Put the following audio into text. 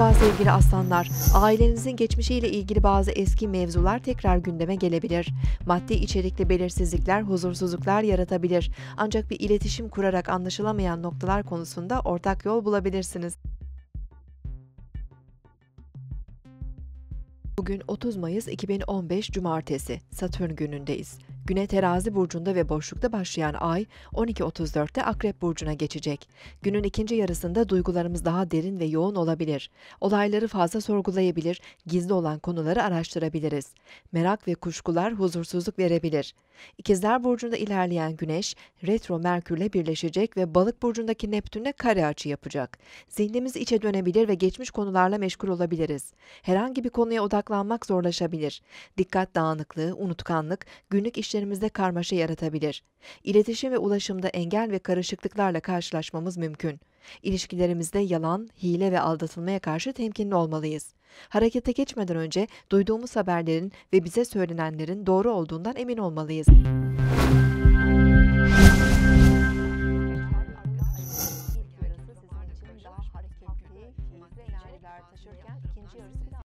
Merhaba sevgili aslanlar. Ailenizin geçmişiyle ilgili bazı eski mevzular tekrar gündeme gelebilir. Maddi içerikli belirsizlikler, huzursuzluklar yaratabilir. Ancak bir iletişim kurarak anlaşılamayan noktalar konusunda ortak yol bulabilirsiniz. Bugün 30 Mayıs 2015 Cumartesi, Satürn günündeyiz. Güne terazi burcunda ve boşlukta başlayan ay 12.34'te Akrep burcuna geçecek. Günün ikinci yarısında duygularımız daha derin ve yoğun olabilir. Olayları fazla sorgulayabilir, gizli olan konuları araştırabiliriz. Merak ve kuşkular huzursuzluk verebilir. İkizler burcunda ilerleyen Güneş, retro Merkürle birleşecek ve Balık burcundaki Neptünle kare açı yapacak. Zihnimiz içe dönebilir ve geçmiş konularla meşgul olabiliriz. Herhangi bir konuya odaklanmak zorlaşabilir. Dikkat dağınıklığı, unutkanlık, günlük işlerimizde karmaşa yaratabilir. İletişim ve ulaşımda engel ve karışıklıklarla karşılaşmamız mümkün. İlişkilerimizde yalan, hile ve aldatılmaya karşı temkinli olmalıyız. Harekete geçmeden önce duyduğumuz haberlerin ve bize söylenenlerin doğru olduğundan emin olmalıyız.